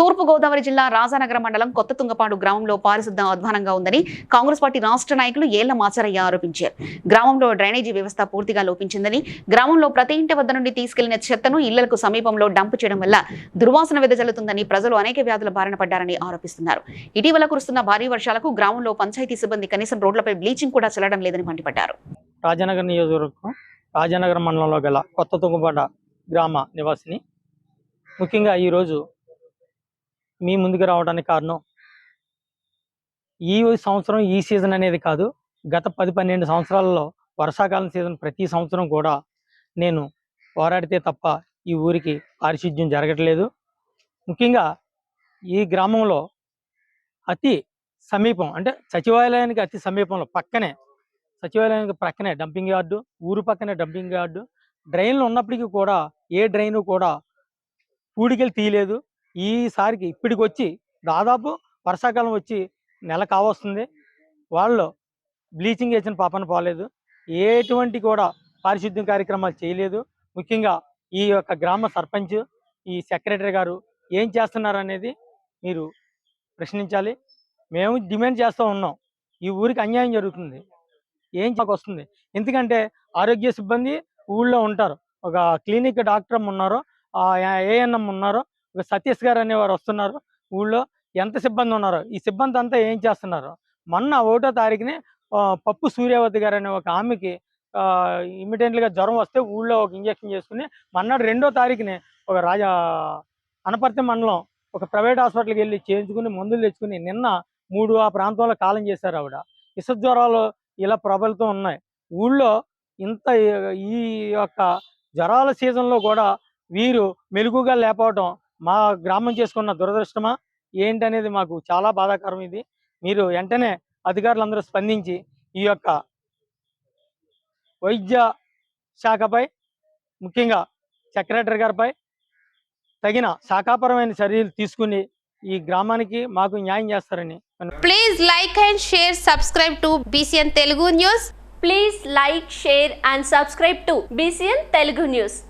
తూర్పు గోదావరి జిల్లా రాజానగర మండలం కొత్త తుంగపాడు గ్రామంలో పారిశుద్ధం అధ్వానంగా ఉందని కాంగ్రెస్ పార్టీ రాష్ట్ర నాయకులు ఏళ్ళ మాచరయ్య ఆరోపించారు. గ్రామంలో డ్రైనేజీ వ్యవస్థ పూర్తిగా లోపించిందని గ్రామంలో ప్రతి ఇంటి వద్ద నుండి తీసుకెళ్ళిన చెత్తను ఇళ్ళకు సమీపంలో డంప్ చేయడం వల్ల దుర్వాసన వెదజల్లుతుందని ప్రజలు అనేక వ్యాధుల బారిన పడ్డారని ఆరోపిస్తున్నారు. ఇటీవల కురుస్తున్న భారీ వర్షాలకు గ్రామంలో పంచాయతీ సిబ్బంది కనీసం రోడ్లపై బ్లీచింగ్ కూడా చల్లడం లేదని మండిపడ్డారు. రాజానగర్ నియోజకవర్గం రాజానగర్ మండలంలో గల కొత్త తుంగపాడ గ్రామ నివాసిని. ముఖ్యంగా ఈరోజు మీ ముందుకు రావడానికి కారణం? ఈ సంవత్సరం ఈ సీజన్ అనేది కాదు. గత పది పన్నెండు సంవత్సరాలలో వర్షాకాలం సీజన్ ప్రతి సంవత్సరం కూడా నేను పోరాడితే తప్ప ఈ ఊరికి పారిశుద్ధ్యం జరగట్లేదు. ముఖ్యంగా ఈ గ్రామంలో అతి సమీపం అంటే సచివాలయానికి అతి సమీపంలో పక్కనే సచివాలయానికి ప్రక్కనే డంపింగ్ యార్డు ఊరు పక్కనే డంపింగ్ యార్డు డ్రైన్లు ఉన్నప్పటికీ కూడా ఏ డ్రైను కూడా పూడికెళ్ళి తీయలేదు. ఈసారికి ఇప్పటికి వచ్చి దాదాపు వర్షాకాలం వచ్చి నెల కావస్తుంది. వాళ్ళు బ్లీచింగ్ వేసిన పాపన పోలేదు. ఎటువంటి కూడా పారిశుద్ధ్యం కార్యక్రమాలు చేయలేదు. ముఖ్యంగా ఈ యొక్క గ్రామ సర్పంచ్ ఈ సెక్రటరీ గారు ఏం చేస్తున్నారు అనేది మీరు ప్రశ్నించాలి. మేము డిమాండ్ చేస్తూ ఉన్నాం. ఈ ఊరికి అన్యాయం జరుగుతుంది. ఏం మాకు వస్తుంది? ఎందుకంటే ఆరోగ్య సిబ్బంది ఊళ్ళో ఉంటారు. ఒక క్లినిక్ డాక్టర్ ఉన్నారు. ఏఎన్ఎం ఉన్నారు. ఒక సతీష్ గారు అనేవారు వస్తున్నారు ఊళ్ళో. ఎంత సిబ్బంది ఉన్నారో. ఈ సిబ్బంది అంతా ఏం చేస్తున్నారు? మొన్న ఒకటో తారీఖునే పప్పు సూర్యావతి గారు అనే ఒక ఆమెకి ఇమీడియట్గా జ్వరం వస్తే ఊళ్ళో ఒక ఇంజక్షన్ చేసుకుని మన్నాడు రెండో తారీఖునే ఒక రాజా అనపర్తి మండలం ఒక ప్రైవేట్ హాస్పిటల్కి వెళ్ళి చేయించుకుని మందులు తెచ్చుకుని నిన్న మూడు ఆ ప్రాంతంలో కాలం చేశారు ఆవిడ. విష జ్వరాలు ఇలా ప్రబలుతూ ఉన్నాయి. ఊళ్ళో ఇంత ఈ యొక్క జ్వరాల సీజన్లో కూడా వీరు మెలుగుగా లేకపోవడం మా గ్రామం చేసుకున్న దురదృష్టమా? ఏంటనేది మాకు చాలా బాధాకరం ఇది. మీరు వెంటనే అధికారులందరూ స్పందించి ఈ యొక్క వైద్య శాఖపై ముఖ్యంగా సెక్రటరీ గారిపై తగిన శాఖాపరమైన చర్యలు తీసుకుని ఈ గ్రామానికి మాకు న్యాయం చేస్తారని please like and share subscribe to BCN Telugu news please like share and subscribe to BCN Telugu news